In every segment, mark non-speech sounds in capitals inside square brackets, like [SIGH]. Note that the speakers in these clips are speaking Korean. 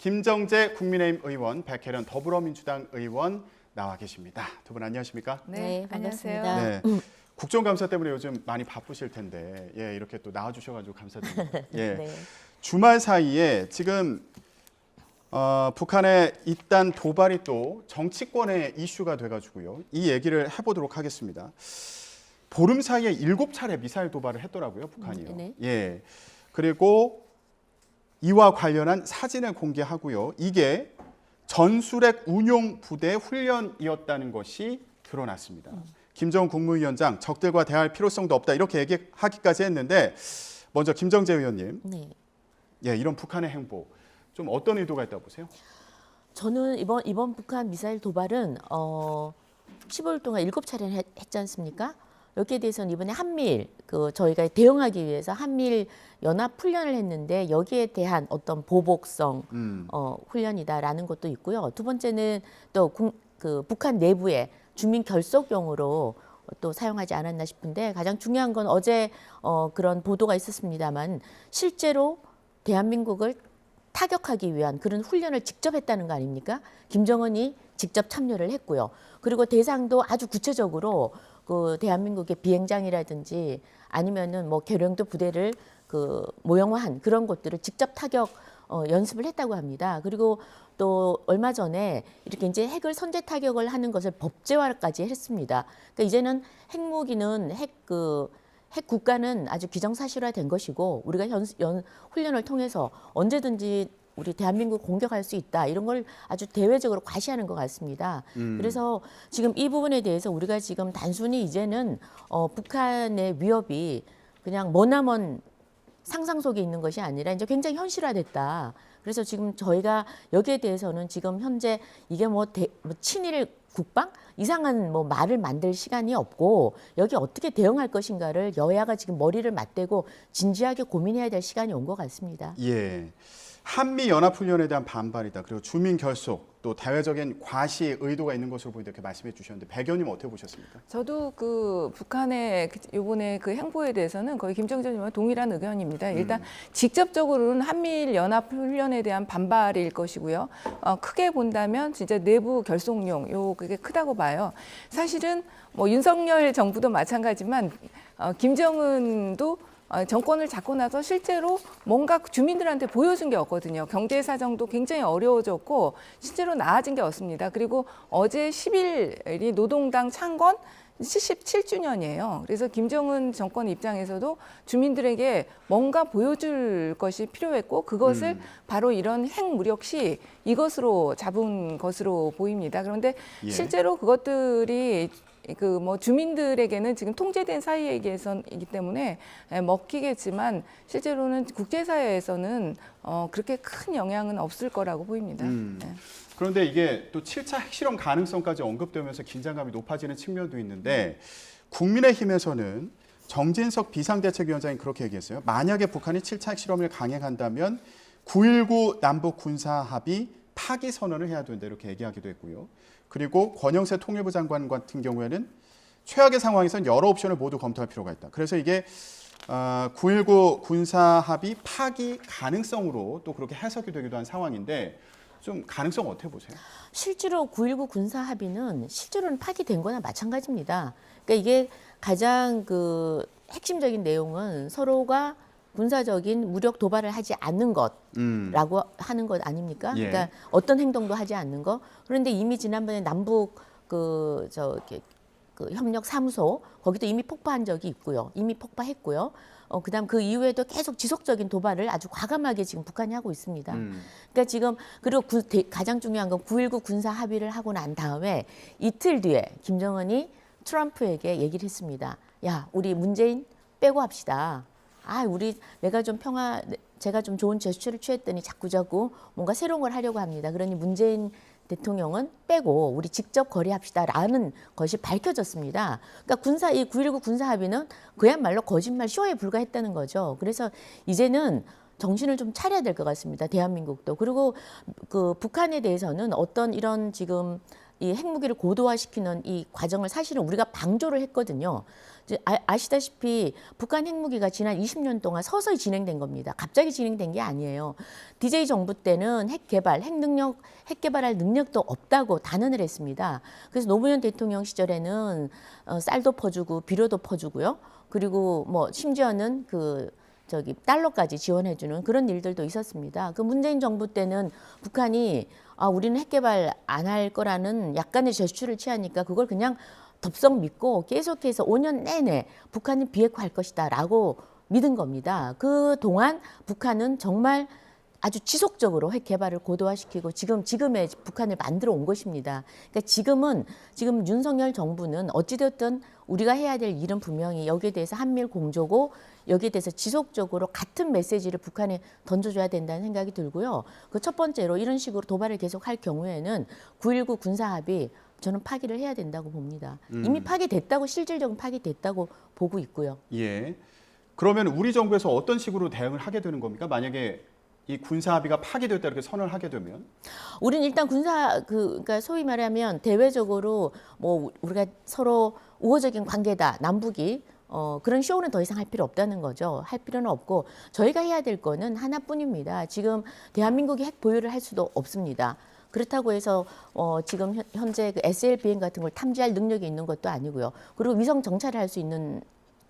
김정재 국민의힘 의원, 백혜련 더불어민주당 의원 나와 계십니다. 두 분 안녕하십니까? 네, 안녕하세요. 반갑습니다. 네. 국정감사 때문에 요즘 많이 바쁘실 텐데 예, 이렇게 또 나와주셔가지고 감사드립니다. [LAUGHS] 예. 네. 주말 사이에 지금 어, 북한의 이딴 도발이 또 정치권의 이슈가 돼가지고요. 이 얘기를 해보도록 하겠습니다. 보름 사이에 일곱 차례 미사일 도발을 했더라고요, 북한이요. 음, 네. 예. 그리고 이와 관련한 사진을 공개하고요. 이게 전술핵 운용 부대 훈련이었다는 것이 드러났습니다. 김정 국무위원장 적들과 대화할 필요성도 없다 이렇게 얘기하기까지 했는데 먼저 김정재 의원님, 네. 예, 이런 북한의 행보 좀 어떤 의도가 있다고 보세요? 저는 이번 이번 북한 미사일 도발은 어 15일 동안 일곱 차례 했, 했지 않습니까? 여기에 대해서는 이번에 한미일 그 저희가 대응하기 위해서 한미일 연합 훈련을 했는데 여기에 대한 어떤 보복성 음, 어, 훈련이다라는 것도 있고요. 두 번째는 또 그 북한 내부에 주민 결속용으로 또 사용하지 않았나 싶은데 가장 중요한 건 어제 어, 그런 보도가 있었습니다만 실제로 대한민국을 타격하기 위한 그런 훈련을 직접 했다는 거 아닙니까? 김정은이 직접 참여를 했고요. 그리고 대상도 아주 구체적으로 그 대한민국의 비행장이라든지 아니면은 뭐 계령도 부대를 그 모형화한 그런 것들을 직접 타격 어, 연습을 했다고 합니다. 그리고 또 얼마 전에 이렇게 이제 핵을 선제 타격을 하는 것을 법제화까지 했습니다. 그러니까 이제는 핵무기는 핵그 핵 국가는 아주 기정사실화된 것이고 우리가 연, 연 훈련을 통해서 언제든지 우리 대한민국 공격할 수 있다 이런 걸 아주 대외적으로 과시하는 것 같습니다. 음. 그래서 지금 이 부분에 대해서 우리가 지금 단순히 이제는 어, 북한의 위협이 그냥 머나먼 상상 속에 있는 것이 아니라 이제 굉장히 현실화됐다. 그래서 지금 저희가 여기에 대해서는 지금 현재 이게 뭐, 대, 뭐 친일 국방 이상한 뭐 말을 만들 시간이 없고 여기 어떻게 대응할 것인가를 여야가 지금 머리를 맞대고 진지하게 고민해야 될 시간이 온 것 같습니다. 예. 한미 연합 훈련에 대한 반발이다. 그리고 주민 결속 또 대외적인 과시 의도가 있는 것으로 보인다 이렇게 말씀해 주셨는데 백 의원님 어떻게 보셨습니까? 저도 그 북한의 그 요번에 그 행보에 대해서는 거의 김정재 의원과 동일한 의견입니다. 일단 직접적으로는 한미일 연합 훈련에 대한 반발일 것이고요. 어, 크게 본다면 진짜 내부 결속용 요 그게 크다고 봐요. 사실은 뭐 윤석열 정부도 마찬가지만 어, 김정은도 어, 정권을 잡고 나서 실제로 뭔가 주민들한테 보여준 게 없거든요. 경제 사정도 굉장히 어려워졌고 실제로 나아진 게 없습니다. 그리고 어제 10일이 노동당 창건 77주년이에요. 그래서 김정은 정권 입장에서도 주민들에게 뭔가 보여줄 것이 필요했고 그것을 음. 바로 이런 핵무력 시 이것으로 잡은 것으로 보입니다. 그런데 예. 실제로 그것들이 그 뭐 주민들에게는 지금 통제된 사이이기 때문에 에, 먹히겠지만 실제로는 국제사회에서는 어, 그렇게 큰 영향은 없을 거라고 보입니다. 음. 네. 그런데 이게 또 7차 핵실험 가능성까지 언급되면서 긴장감이 높아지는 측면도 있는데 국민의힘에서는 정진석 비상대책위원장이 그렇게 얘기했어요. 만약에 북한이 7차 핵실험을 강행한다면 9.19 남북 군사 합의 파기 선언을 해야 된다 이렇게 얘기하기도 했고요. 그리고 권영세 통일부 장관 같은 경우에는 최악의 상황에선 여러 옵션을 모두 검토할 필요가 있다. 그래서 이게 아, 9.19 군사 합의 파기 가능성으로 또 그렇게 해석이 되기도 한 상황인데 좀 가능성 어떻게 보세요? 실제로 9.19 군사 합의는 실제로는 파기된 거나 마찬가지입니다. 그러니까 이게 가장 그 핵심적인 내용은 서로가 군사적인 무력 도발을 하지 않는 것 음. 라고 하는 것 아닙니까? 예. 그러니까 어떤 행동도 하지 않는 거. 그런데 이미 지난번에 남북 그 저기 그 협력 사무소 거기도 이미 폭파한 적이 있고요. 이미 폭파했고요. 어 그다음 그 이후에도 계속 지속적인 도발을 아주 과감하게 지금 북한이 하고 있습니다. 음. 그러니까 지금 그리고 구- 대- 가장 중요한 건 9.19 군사 합의를 하고 난 다음에 이틀 뒤에 김정은이 트럼프에게 얘기를 했습니다. 야, 우리 문재인 빼고 합시다. 아, 우리 내가 좀 평화 제가 좀 좋은 제스처를 취했더니 자꾸 자꾸 뭔가 새로운 걸 하려고 합니다. 그러니 문재인 대통령은 빼고 우리 직접 거래합시다라는 것이 밝혀졌습니다. 그러니까 군사 이 9.19 군사 합의는 그야말로 거짓말 쇼에 불과했다는 거죠. 그래서 이제는 정신을 좀 차려야 될 것 같습니다. 대한민국도. 그리고 그 북한에 대해서는 어떤 이런 지금 이 핵무기를 고도화시키는 이 과정을 사실은 우리가 방조를 했거든요. 아, 아시다시피 북한 핵무기가 지난 20년 동안 서서히 진행된 겁니다. 갑자기 진행된 게 아니에요. DJ 정부 때는 핵 개발, 핵 능력, 핵 개발할 능력도 없다고 단언을 했습니다. 그래서 노무현 대통령 시절에는 어, 쌀도 퍼주고 비료도 퍼주고요. 그리고 뭐 심지어는 그 저기 달러까지 지원해주는 그런 일들도 있었습니다. 그 문재인 정부 때는 북한이 아 우리는 핵 개발 안 할 거라는 약간의 제스처를 취하니까 그걸 그냥 덥석 믿고 계속해서 5년 내내 북한이 비핵화할 것이다라고 믿은 겁니다. 그 동안 북한은 정말 아주 지속적으로 핵 개발을 고도화시키고 지금 지금의 북한을 만들어 온 것입니다. 그러니까 지금은 지금 윤석열 정부는 어찌되었든 우리가 해야 될 일은 분명히 여기에 대해서 한미일 공조고 여기에 대해서 지속적으로 같은 메시지를 북한에 던져줘야 된다는 생각이 들고요. 그 첫 번째로 이런 식으로 도발을 계속할 경우에는 9.19 군사합의 저는 파기를 해야 된다고 봅니다. 이미 파기됐다고 실질적인 파기됐다고 보고 있고요. 예. 그러면 우리 정부에서 어떤 식으로 대응을 하게 되는 겁니까? 만약에 이 군사 합의가 파기됐다 이렇게 선언을 하게 되면 우리는 일단 군사 그 그러니까 소위 말하면 대외적으로 뭐 우리가 서로 우호적인 관계다 남북이 어 그런 쇼는 더 이상 할 필요 없다는 거죠. 할 필요는 없고 저희가 해야 될 거는 하나뿐입니다. 지금 대한민국이 핵 보유를 할 수도 없습니다. 그렇다고 해서 어 지금 현- 현재 그 SL 비행 같은 걸 탐지할 능력이 있는 것도 아니고요. 그리고 위성 정찰을 할 수 있는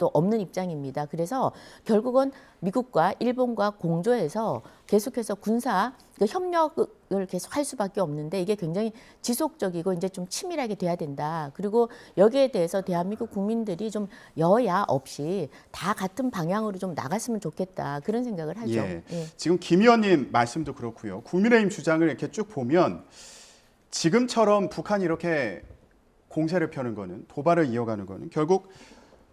또 없는 입장입니다. 그래서 결국은 미국과 일본과 공조해서 계속해서 군사 그 협력을 계속 할 수밖에 없는데 이게 굉장히 지속적이고 이제 좀 치밀하게 돼야 된다. 그리고 여기에 대해서 대한민국 국민들이 좀 여야 없이 다 같은 방향으로 좀 나갔으면 좋겠다. 그런 생각을 하죠. 예. 예. 지금 김 의원님 말씀도 그렇고요. 국민의힘 주장을 이렇게 쭉 보면 지금처럼 북한이 이렇게 공세를 펴는 거는 도발을 이어가는 거는 결국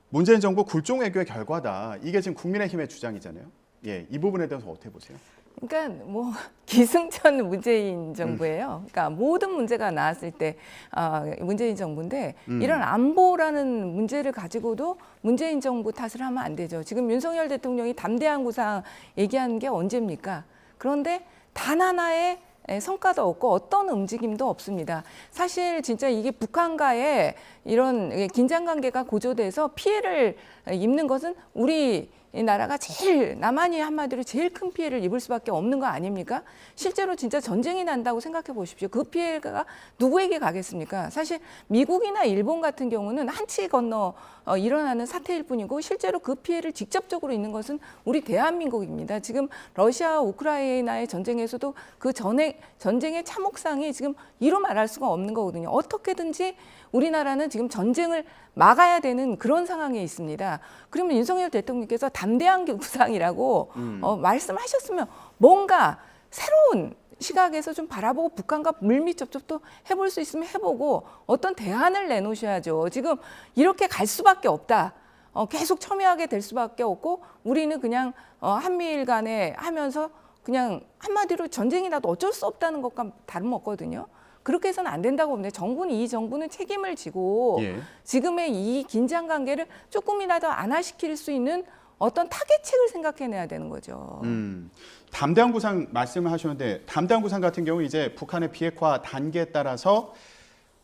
문재인 정부 굴종 외교의 결과다. 이게 지금 국민의힘의 주장이잖아요. 예, 이 부분에 대해서 어떻게 보세요? 그러니까 뭐 [LAUGHS] 기승전 문재인 정부예요. 그러니까 모든 문제가 나왔을 때 아, 문재인 정부인데 이런 안보라는 문제를 가지고도 문재인 정부 탓을 하면 안 되죠. 지금 윤석열 대통령이 담대한 구상 얘기하는 게 언제입니까? 그런데 단 하나의 에, 성과도 없고 어떤 움직임도 없습니다. 사실 진짜 이게 북한과의 이런 예, 긴장 관계가 고조돼서 피해를 입는 것은 우리 이 나라가 제일 남한이 한마디로 제일 큰 피해를 입을 수밖에 없는 거 아닙니까? 실제로 진짜 전쟁이 난다고 생각해 보십시오. 그 피해가 누구에게 가겠습니까? 사실 미국이나 일본 같은 경우는 한치 건너 어, 일어나는 사태일 뿐이고 실제로 그 피해를 직접적으로 입는 것은 우리 대한민국입니다. 지금 러시아 우크라이나의 전쟁에서도 그 전에 전쟁의 참혹상이 지금 이로 말할 수가 없는 거거든요. 어떻게든지 우리나라는 지금 전쟁을 막아야 되는 그런 상황에 있습니다. 그러면 윤석열 대통령께서 담대한 구상이라고 어, 말씀하셨으면 뭔가 새로운 시각에서 좀 바라보고 북한과 물밑 접촉도 해볼 수 있으면 해보고 어떤 대안을 내놓으셔야죠. 지금 이렇게 갈 수밖에 없다. 어, 계속 첨예하게 될 수밖에 없고 우리는 그냥 어, 한미일 간에 하면서 그냥 한마디로 전쟁이 나도 어쩔 수 없다는 것과 다름없거든요. 그렇게 해서는 안 된다고 봅니다. 정부는 이 정부는 책임을 지고 예. 지금의 이 긴장 관계를 조금이라도 안화시킬 수 있는 어떤 타겟책을 생각해내야 되는 거죠. 음, 담대한 구상 말씀을 하셨는데 담대한 구상 같은 경우 이제 북한의 비핵화 단계에 따라서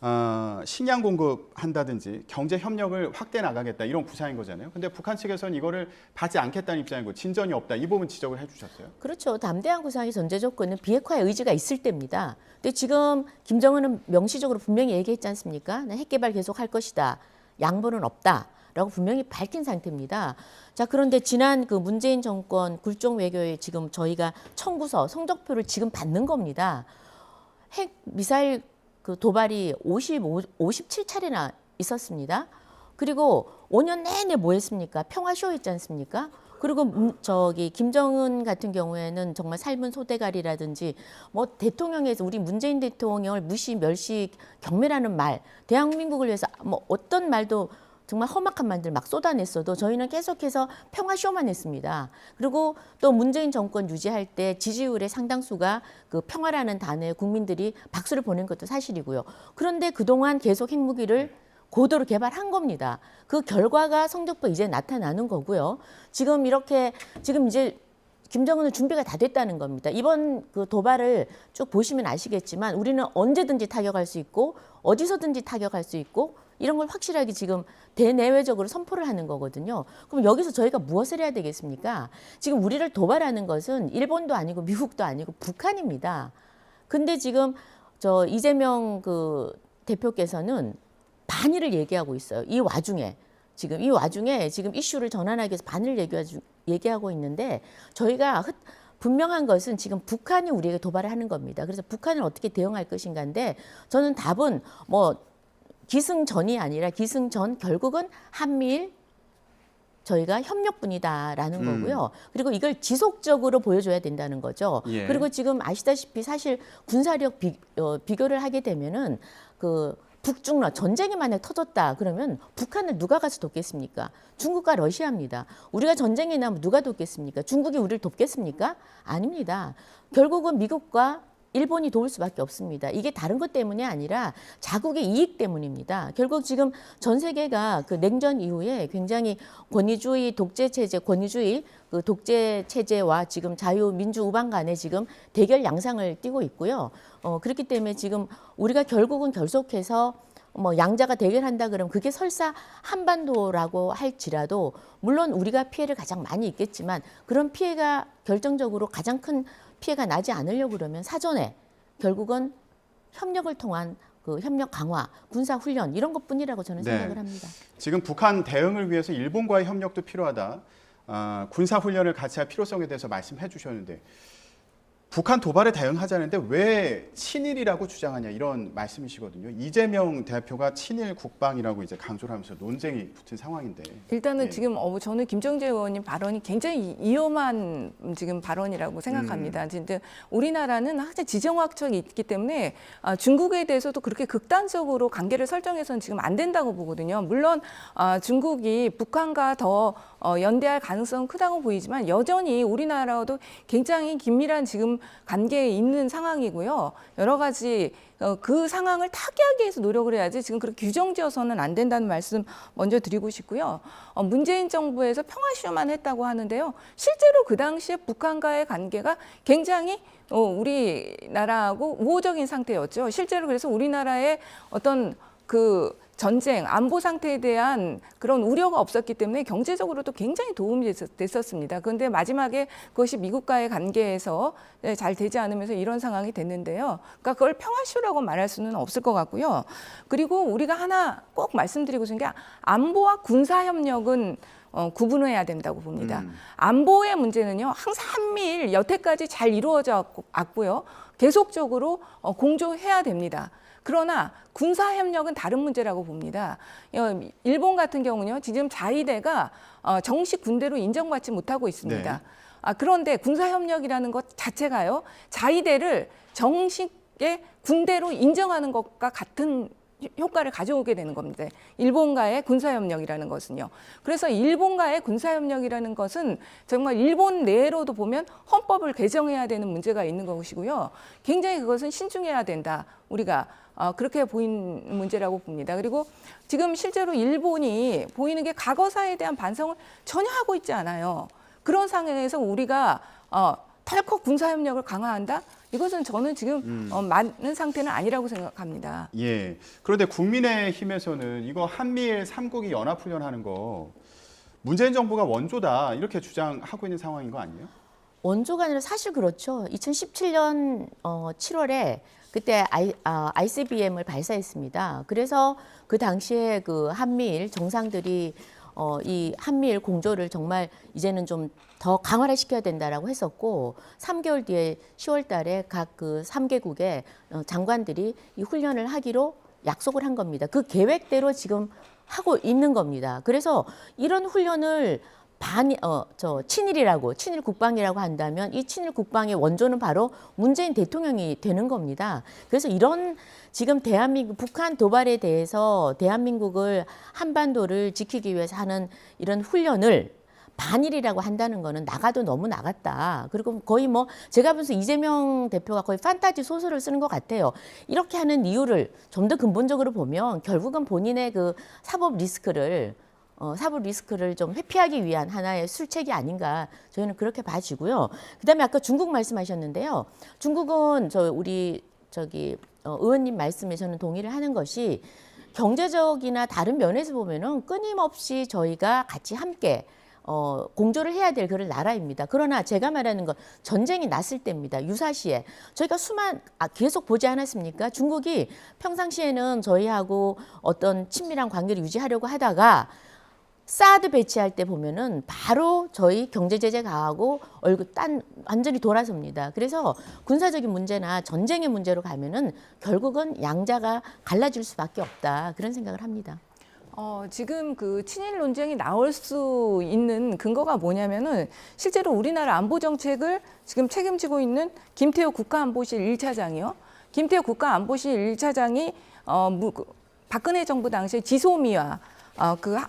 어, 식량 공급한다든지 경제 협력을 확대 나가겠다 이런 구상인 거잖아요. 근데 북한 측에서는 이거를 받지 않겠다는 입장이고 진전이 없다 이 부분 지적을 해주셨어요. 그렇죠. 담대한 구상의 전제 조건은 비핵화의 의지가 있을 때입니다. 근데 지금 김정은은 명시적으로 분명히 얘기했지 않습니까? 나핵 개발 계속 할 것이다. 양보는 없다. 라고 분명히 밝힌 상태입니다. 자, 그런데 지난 그 문재인 정권 굴종 외교에 지금 저희가 청구서, 성적표를 지금 받는 겁니다. 핵 미사일 그 도발이 55, 57차례나 있었습니다. 그리고 5년 내내 뭐 했습니까? 평화쇼 했지 않습니까? 그리고 음, 저기 김정은 같은 경우에는 정말 삶은 소대가리라든지 뭐 대통령에서 우리 문재인 대통령을 무시 멸시 경멸하는 말 대한민국을 위해서 뭐 어떤 말도 정말 험악한 말들 막 쏟아냈어도 저희는 계속해서 평화쇼만 했습니다. 그리고 또 문재인 정권 유지할 때 지지율의 상당수가 그 평화라는 단어에 국민들이 박수를 보낸 것도 사실이고요. 그런데 그동안 계속 핵무기를 고도로 개발한 겁니다. 그 결과가 성적표 이제 나타나는 거고요. 지금 이렇게 지금 이제 김정은은 준비가 다 됐다는 겁니다. 이번 그 도발을 쭉 보시면 아시겠지만 우리는 언제든지 타격할 수 있고 어디서든지 타격할 수 있고 이런 걸 확실하게 지금 대내외적으로 선포를 하는 거거든요. 그럼 여기서 저희가 무엇을 해야 되겠습니까? 지금 우리를 도발하는 것은 일본도 아니고 미국도 아니고 북한입니다. 근데 지금 저 이재명 그 대표께서는 반일을 얘기하고 있어요. 이 와중에 지금 이 와중에 지금 이슈를 전환하기 위해서 반을 얘기하고, 있는데 저희가 흩, 분명한 것은 지금 북한이 우리에게 도발을 하는 겁니다. 그래서 북한을 어떻게 대응할 것인가인데 저는 답은 뭐 기승전이 아니라 기승전 결국은 한미일 저희가 협력뿐이다라는 음. 거고요. 그리고 이걸 지속적으로 보여줘야 된다는 거죠. 예. 그리고 지금 아시다시피 사실 군사력 비, 어, 비교를 하게 되면은 그 북중러 전쟁이 만약 터졌다 그러면 북한을 누가 가서 돕겠습니까? 중국과 러시아입니다. 우리가 전쟁이 나면 누가 돕겠습니까? 중국이 우리를 돕겠습니까? 아닙니다. 결국은 미국과 일본이 도울 수밖에 없습니다. 이게 다른 것 때문이 아니라 자국의 이익 때문입니다. 결국 지금 전 세계가 그 냉전 이후에 굉장히 권위주의 독재 체제, 권위주의 그 독재 체제와 지금 자유 민주 우방 간에 지금 대결 양상을 띠고 있고요. 어, 그렇기 때문에 지금 우리가 결국은 결속해서 뭐 양자가 대결한다 그러면 그게 설사 한반도라고 할지라도 물론 우리가 피해를 가장 많이 입겠지만 그런 피해가 결정적으로 가장 큰 피해가 나지 않으려고 그러면 사전에 결국은 협력을 통한 그 협력 강화, 군사 훈련 이런 것뿐이라고 저는 네. 생각을 합니다. 지금 북한 대응을 위해서 일본과의 협력도 필요하다. 아, 군사 훈련을 같이 할 필요성에 대해서 말씀해 주셨는데 북한 도발에 대응하자는데 왜 친일이라고 주장하냐 이런 말씀이시거든요. 이재명 대표가 친일 국방이라고 이제 강조를 하면서 논쟁이 붙은 상황인데. 일단은 네. 지금 어, 저는 김정재 의원님 발언이 굉장히 위험한 지금 발언이라고 생각합니다. 진짜 우리나라는 항상 지정학적이 있기 때문에 아, 중국에 대해서도 그렇게 극단적으로 관계를 설정해서는 지금 안 된다고 보거든요. 물론 아, 중국이 북한과 더 어, 연대할 가능성은 크다고 보이지만 여전히 우리나라와도 굉장히 긴밀한 지금 관계에 있는 상황이고요. 여러 가지 어, 그 상황을 타개하기 위해서 노력을 해야지 지금 그렇게 규정지어서는 안 된다는 말씀 먼저 드리고 싶고요. 어, 문재인 정부에서 평화쇼만 했다고 하는데요. 실제로 그 당시에 북한과의 관계가 굉장히 어, 우리나라하고 우호적인 상태였죠. 실제로 그래서 우리나라의 어떤 그 전쟁 안보 상태에 대한 그런 우려가 없었기 때문에 경제적으로도 굉장히 도움이 됐- 됐었습니다. 그런데 마지막에 그것이 미국과의 관계에서 네, 잘 되지 않으면서 이런 상황이 됐는데요. 그러니까 그걸 평화쇼라고 말할 수는 없을 것 같고요. 그리고 우리가 하나 꼭 말씀드리고 싶은 게 안보와 군사 협력은 어, 구분해야 된다고 봅니다. 음. 안보의 문제는요, 항상 한미일 여태까지 잘 이루어져 왔고- 왔고요. 계속적으로 어, 공조해야 됩니다. 그러나 군사 협력은 다른 문제라고 봅니다. 어, 일본 같은 경우는요, 지금 자위대가 어, 정식 군대로 인정받지 못하고 있습니다. 네. 아, 그런데 군사 협력이라는 것 자체가요, 자위대를 정식의 군대로 인정하는 것과 같은 효과를 가져오게 되는 겁니다. 일본과의 군사협력이라는 것은요. 그래서 일본과의 군사협력이라는 것은 정말 일본 내로도 보면 헌법을 개정해야 되는 문제가 있는 것이고요. 굉장히 그것은 신중해야 된다. 우리가 어, 그렇게 보인 문제라고 봅니다. 그리고 지금 실제로 일본이 보이는 게 과거사에 대한 반성을 전혀 하고 있지 않아요. 그런 상황에서 우리가 어, 덜컥 군사협력을 강화한다? 이것은 저는 지금 어, 맞는 상태는 아니라고 생각합니다. 예. 그런데 국민의힘에서는 이거 한미일 삼국이 연합훈련하는 거 문재인 정부가 원조다 이렇게 주장하고 있는 상황인 거 아니에요? 원조가 아니라 사실 그렇죠. 2017년 어, 7월에 그때 I, 아, ICBM을 발사했습니다. 그래서 그 당시에 그 한미일 정상들이 어, 이 한미일 공조를 정말 이제는 좀 더 강화를 시켜야 된다라고 했었고 3개월 뒤에 10월 달에 각 그 3개국의 어, 장관들이 이 훈련을 하기로 약속을 한 겁니다. 그 계획대로 지금 하고 있는 겁니다. 그래서 이런 훈련을 반, 어, 저, 친일이라고, 친일 국방이라고 한다면 이 친일 국방의 원조는 바로 문재인 대통령이 되는 겁니다. 그래서 이런 지금 대한민국, 북한 도발에 대해서 대한민국을 한반도를 지키기 위해서 하는 이런 훈련을 반일이라고 한다는 거는 나가도 너무 나갔다. 그리고 거의 뭐 제가 보면서 이재명 대표가 거의 판타지 소설을 쓰는 것 같아요. 이렇게 하는 이유를 좀 더 근본적으로 보면 결국은 본인의 그 사법 리스크를 어, 사법 리스크를 좀 회피하기 위한 하나의 술책이 아닌가 저희는 그렇게 봐지고요. 그다음에 아까 중국 말씀하셨는데요. 중국은 저 우리 저기 어, 의원님 말씀에 저는 동의를 하는 것이 경제적이나 다른 면에서 보면은 끊임없이 저희가 같이 함께 어, 공조를 해야 될 그런 나라입니다. 그러나 제가 말하는 건 전쟁이 났을 때입니다. 유사시에 저희가 수만 아, 계속 보지 않았습니까? 중국이 평상시에는 저희하고 어떤 친밀한 관계를 유지하려고 하다가 사드 배치할 때 보면은 바로 저희 경제 제재 가하고 얼굴 딴 완전히 돌아섭니다. 그래서 군사적인 문제나 전쟁의 문제로 가면은 결국은 양자가 갈라질 수밖에 없다 그런 생각을 합니다. 어, 지금 그 친일 논쟁이 나올 수 있는 근거가 뭐냐면은 실제로 우리나라 안보 정책을 지금 책임지고 있는 김태호 국가안보실 1차장이요. 김태호 국가안보실 1차장이 어, 무, 그 박근혜 정부 당시에 지소미아 어, 그 하,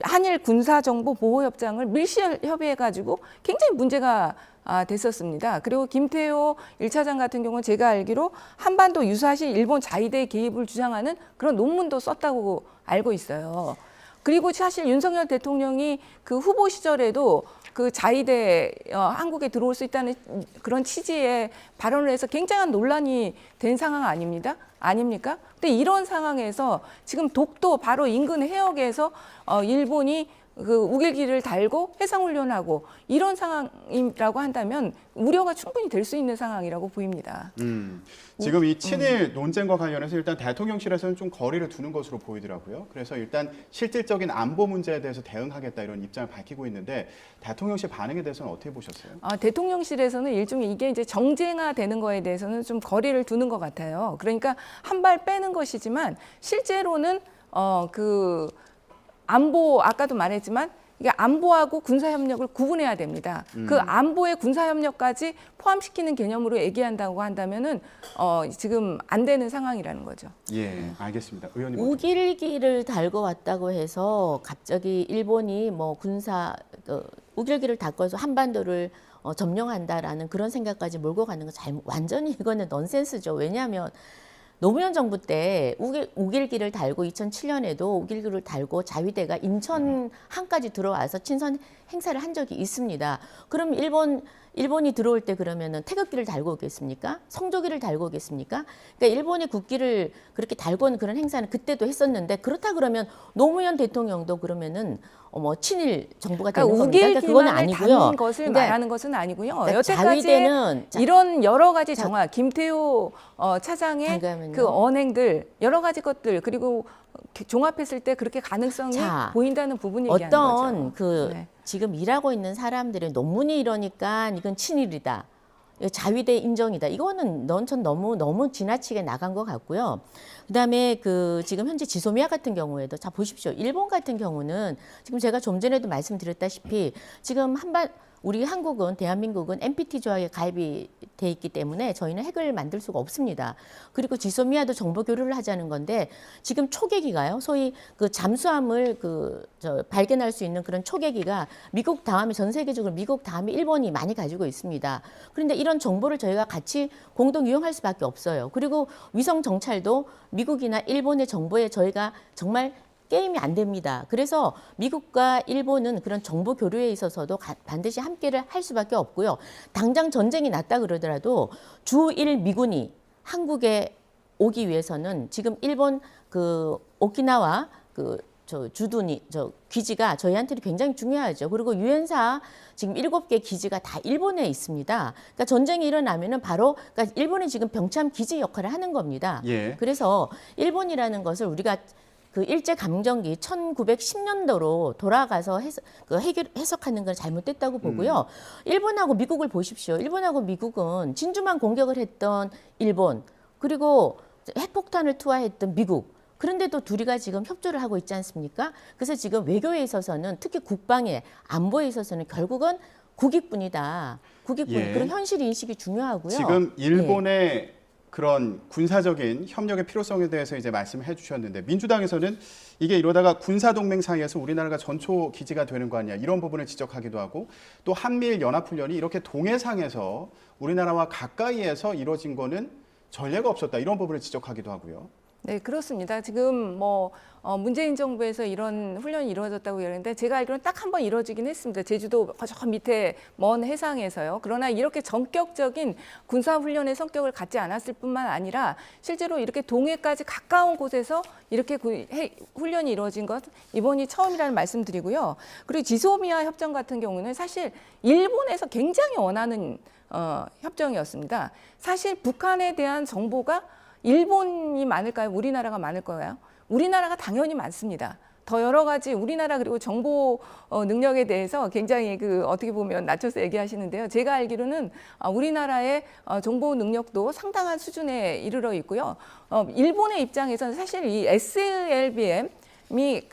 한일 군사정보 보호협정을 밀시 협의해가지고 굉장히 문제가 아, 됐었습니다. 그리고 김태호 1차장 같은 경우는 제가 알기로 한반도 유사시 일본 자위대 개입을 주장하는 그런 논문도 썼다고 알고 있어요. 그리고 사실 윤석열 대통령이 그 후보 시절에도 그 자위대 어, 한국에 들어올 수 있다는 그런 취지의 발언을 해서 굉장한 논란이 된 상황 아닙니다. 아닙니까? 근데 이런 상황에서 지금 독도 바로 인근 해역에서 어, 일본이 그 우길기를 달고 해상훈련하고 이런 상황이라고 한다면 우려가 충분히 될 수 있는 상황이라고 보입니다. 음, 지금 이 친일 논쟁과 관련해서 일단 대통령실에서는 좀 거리를 두는 것으로 보이더라고요. 그래서 일단 실질적인 안보 문제에 대해서 대응하겠다 이런 입장을 밝히고 있는데 대통령실 반응에 대해서는 어떻게 보셨어요? 아, 대통령실에서는 일종의 이게 이제 정쟁화 되는 거에 대해서는 좀 거리를 두는 것 같아요. 그러니까 한 발 빼는 것이지만 실제로는 어, 그 안보 아까도 말했지만 이게 안보하고 군사 협력을 구분해야 됩니다. 그 안보의 군사 협력까지 포함시키는 개념으로 얘기한다고 한다면은 어, 지금 안 되는 상황이라는 거죠. 예, 알겠습니다. 의원님. 우길기를 달고 왔다고 해서 갑자기 일본이 뭐 군사 어, 우길기를 달고서 한반도를 어, 점령한다라는 그런 생각까지 몰고 가는 건 잘, 완전히 이거는 넌센스죠. 왜냐하면 노무현 정부 때 우길, 우길기를 달고 2007년에도 우길기를 달고 자위대가 인천 항까지 들어와서 친선 행사를 한 적이 있습니다. 그럼 일본 일본이 들어올 때 그러면은 태극기를 달고 오겠습니까? 성조기를 달고 오겠습니까? 그러니까 일본이 국기를 그렇게 달고 오는 그런 행사는 그때도 했었는데 그렇다 그러면 노무현 대통령도 그러면은 어머 친일 정부가 되는 그러니까 겁니다. 그러니까 우길기만을 아니고요. 담는 것을 그러니까 말하는 것은 아니고요. 그러니까 여태까지 자위대는 자- 이런 여러 가지 자- 정황, 김태호 어, 차장의 잠깐만요. 그 언행들 여러 가지 것들 그리고 종합했을 때 그렇게 가능성이 자, 보인다는 부분 얘기하는 어떤 거죠. 그 네. 지금 일하고 있는 사람들의 논문이 이러니까 이건 친일이다. 자위대 인정이다. 이거는 넌전 너무 너무 지나치게 나간 것 같고요. 그다음에 그 지금 현재 지소미아 같은 경우에도 자 보십시오. 일본 같은 경우는 지금 제가 좀 전에도 말씀드렸다시피 지금 한반 우리 한국은 대한민국은 NPT 조약에 가입이 돼 있기 때문에 저희는 핵을 만들 수가 없습니다. 그리고 지소미아도 정보 교류를 하자는 건데 지금 초계기가요. 소위 그 잠수함을 그 저 발견할 수 있는 그런 초계기가 미국 다음에 전 세계적으로 미국 다음에 일본이 많이 가지고 있습니다. 그런데 이런 정보를 저희가 같이 공동 이용할 수밖에 없어요. 그리고 위성 정찰도 미국이나 일본의 정보에 저희가 정말 게임이 안 됩니다. 그래서 미국과 일본은 그런 정보 교류에 있어서도 가- 반드시 함께를 할 수밖에 없고요. 당장 전쟁이 났다 그러더라도 주일 미군이 한국에 오기 위해서는 지금 일본 그 오키나와 그 저 주둔이 저 기지가 저희한테는 굉장히 중요하죠. 그리고 유엔사 지금 일곱 개 기지가 다 일본에 있습니다. 그러니까 전쟁이 일어나면은 바로 그러니까 일본이 지금 병참 기지 역할을 하는 겁니다. 예. 그래서 일본이라는 것을 우리가 그 일제 감정기 1910년도로 돌아가서 해석, 그 해결, 해석하는 건 잘못됐다고 보고요. 일본하고 미국을 보십시오. 일본하고 미국은 진주만 공격을 했던 일본 그리고 핵폭탄을 투하했던 미국 그런데도 둘이가 지금 협조를 하고 있지 않습니까? 그래서 지금 외교에 있어서는 특히 국방에 안보에 있어서는 결국은 국익뿐이다. 국익뿐 예. 그런 현실 인식이 중요하고요. 지금 예. 일본의 그런 군사적인 협력의 필요성에 대해서 이제 말씀을 해주셨는데 민주당에서는 이게 이러다가 군사 동맹 사이에서 우리나라가 전초 기지가 되는 거 아니야 이런 부분을 지적하기도 하고 또 한미일 연합 훈련이 이렇게 동해상에서 우리나라와 가까이에서 이루어진 거는 전례가 없었다 이런 부분을 지적하기도 하고요. 네, 그렇습니다. 지금 뭐 어, 문재인 정부에서 이런 훈련이 이루어졌다고 이러는데 제가 알기로는 딱 한 번 이루어지긴 했습니다. 제주도 저 밑에 먼 해상에서요. 그러나 이렇게 전격적인 군사 훈련의 성격을 갖지 않았을 뿐만 아니라 실제로 이렇게 동해까지 가까운 곳에서 이렇게 구- 해- 훈련이 이루어진 것 이번이 처음이라는 말씀드리고요. 그리고 지소미아 협정 같은 경우는 사실 일본에서 굉장히 원하는 어, 협정이었습니다. 사실 북한에 대한 정보가 일본이 많을까요? 우리나라가 많을까요? 우리나라가 당연히 많습니다. 더 여러 가지 우리나라 그리고 정보 어, 능력에 대해서 굉장히 그 어떻게 보면 낮춰서 얘기하시는데요. 제가 알기로는 아, 우리나라의 어, 정보 능력도 상당한 수준에 이르러 있고요. 어, 일본의 입장에서는 사실 이 SLBM이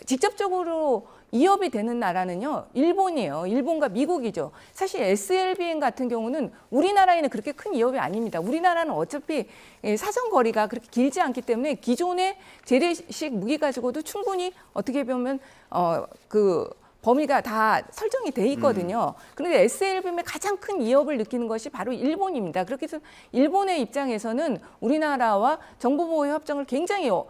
직접적으로 이업이 되는 나라는요 일본이에요. 일본과 미국이죠. 사실 SLBM 같은 경우는 우리나라에는 그렇게 큰 이업이 아닙니다. 우리나라는 어차피 예, 사정 거리가 그렇게 길지 않기 때문에 기존의 재래식 무기 가지고도 충분히 어떻게 보면 어그 범위가 다 설정이 돼 있거든요. 그런데 SLBM의 가장 큰 이업을 느끼는 것이 바로 일본입니다. 그렇게 해서 일본의 입장에서는 우리나라와 정보보호 협정을 굉장히 어,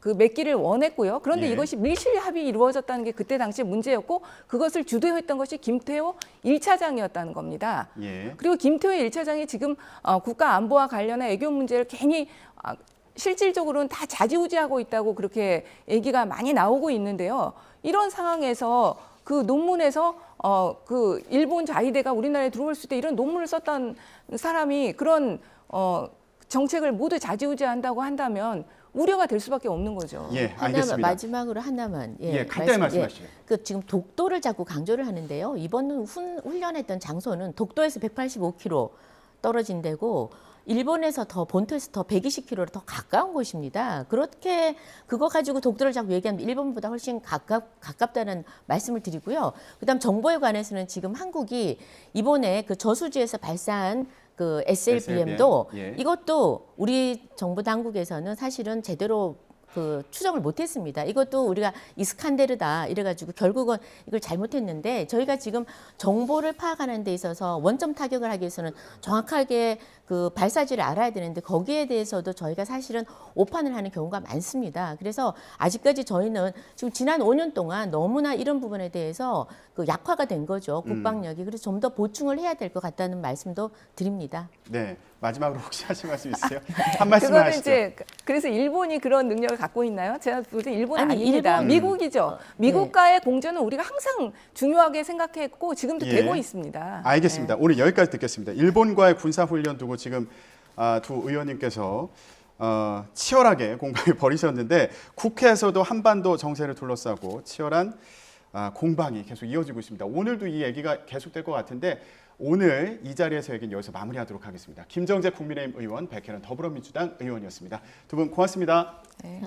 그 맺기를 원했고요. 그런데 예. 이것이 밀실 합의 이루어졌다는 게 그때 당시 문제였고 그것을 주도했던 것이 김태호 일차장이었다는 겁니다. 예. 그리고 김태호 일차장이 지금 어, 국가 안보와 관련한 애교 문제를 괜히 아, 실질적으로는 다 좌지우지하고 있다고 그렇게 얘기가 많이 나오고 있는데요. 이런 상황에서 그 논문에서 어, 그 일본 자위대가 우리나라에 들어올 수 있다 이런 논문을 썼던 사람이 그런 어, 정책을 모두 좌지우지한다고 한다면 우려가 될 수밖에 없는 거죠. 예, 하나만 알겠습니다. 마지막으로 하나만 예, 간단히 말씀하시죠. 그 지금 독도를 자꾸 강조를 하는데요. 이번 훈, 훈련했던 장소는 독도에서 185km 떨어진 데고 일본에서 더 본토에서 더 120km로 더 가까운 곳입니다. 그렇게 그거 가지고 독도를 자꾸 얘기하면 일본보다 훨씬 가깝 가깝다는 말씀을 드리고요. 그다음 정보에 관해서는 지금 한국이 이번에 그 저수지에서 발사한 그 SLBM도 예. 이것도 우리 정부 당국에서는 사실은 제대로 그 추정을 못했습니다. 이것도 우리가 이스칸데르다 이래가지고 결국은 이걸 잘못했는데 저희가 지금 정보를 파악하는 데 있어서 원점 타격을 하기 위해서는 정확하게 그 발사지를 알아야 되는데 거기에 대해서도 저희가 사실은 오판을 하는 경우가 많습니다. 그래서 아직까지 저희는 지금 지난 5년 동안 너무나 이런 부분에 대해서 그 약화가 된 거죠 국방력이 그래서 좀 더 보충을 해야 될 것 같다는 말씀도 드립니다. 네. 마지막으로 혹시 하실 말씀 있으세요? 한 말씀만 그거는 하시죠. 이제 그- 그래서 일본이 그런 능력을 갖고 있나요? 제가 볼때 일본 아니, 아닙니다. 일본- 미국이죠. 어, 미국과의 공전은 우리가 항상 중요하게 생각했고 지금도 예. 되고 있습니다. 알겠습니다. 오늘 여기까지 듣겠습니다. 일본과의 군사 훈련 두고 지금 아, 두 의원님께서 어, 치열하게 공방을 [LAUGHS] 벌이셨는데 국회에서도 한반도 정세를 둘러싸고 치열한 아, 공방이 계속 이어지고 있습니다. 오늘도 이 얘기가 계속될 것 같은데 오늘 이 자리에서 얘기는 여기서 마무리하도록 하겠습니다. 김정재 국민의힘 의원, 백혜련 더불어민주당 의원이었습니다. 두 분 고맙습니다. 네.